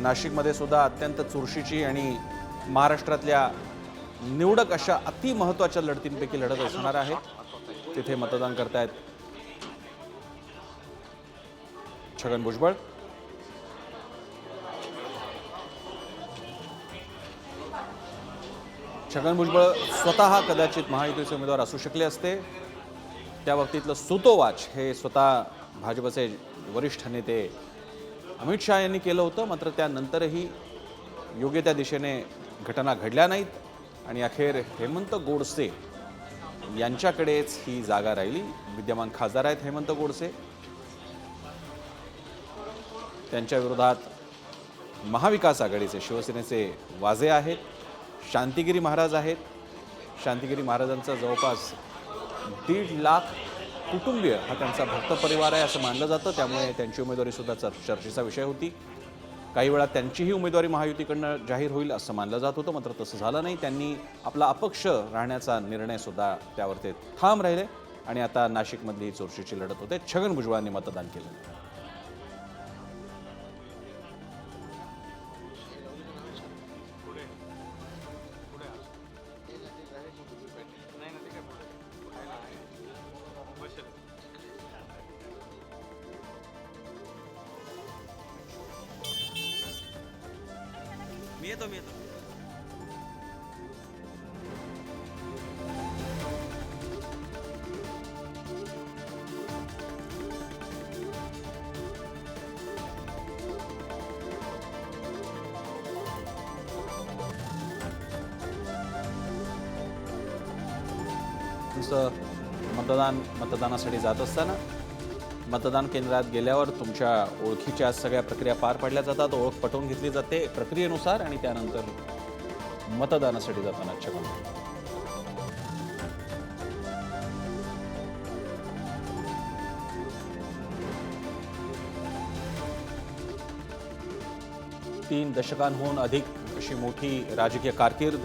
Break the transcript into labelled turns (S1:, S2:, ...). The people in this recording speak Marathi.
S1: नाशिकमध्ये सुद्धा अत्यंत चुरशीची आणि महाराष्ट्रातल्या निवडक अशा अतिमहत्वाच्या लढतींपैकी लढत असणार आहे. तिथे मतदान करतायत छगन भुजबळ. छगन भुजबळ स्वतः कदाचित महायुतीचे उमेदवार असू शकले असते. त्या बाबतीतलं सुतोवाच हे स्वतः भाजपचे वरिष्ठ नेते अमित शहा यांनी केलं होतं मात्र त्यानंतरही योग्य त्या दिशेने घटना घडल्या नाहीत. आणि अखेर हेमंत गोडसे यांच्याकडेच ही जागा राहिली. विद्यमान खासदार आहेत हेमंत गोडसे. त्यांच्या विरोधात महाविकास आघाडीचे शिवसेनेचे वाजे आहेत शांतिगिरी महाराज आहेत. शांतिगिरी महाराजांचा जवळपास दीड लाख कुटुंबीय हा त्यांचा भक्त परिवार आहे असं मानलं जातं. त्यामुळे त्यांची उमेदवारी सुद्धा चर चर्चेचा विषय होती. काही वेळा त्यांचीही उमेदवारी महायुतीकडनं जाहीर होईल असं मानलं जात होतं मात्र तसं झालं नाही. त्यांनी आपला अपक्ष राहण्याचा निर्णयसुद्धा त्यावर ते ठाम राहिले आणि आता नाशिकमधली ही चोरशीची लढत होते. छगन भुजबळांनी मतदान केलं.
S2: येतो मी येतो.
S1: तुमचं मतदान मतदानासाठी जात असताना मतदान केंद्रात गेल्यावर तुमच्या ओळखीच्या सगळ्या प्रक्रिया पार पाडल्या जातात. ओळख पटवून घेतली जाते प्रक्रियेनुसार आणि त्यानंतर मतदानासाठी जाताना छगन तीन दशकांहून अधिक अशी मोठी राजकीय कारकीर्द.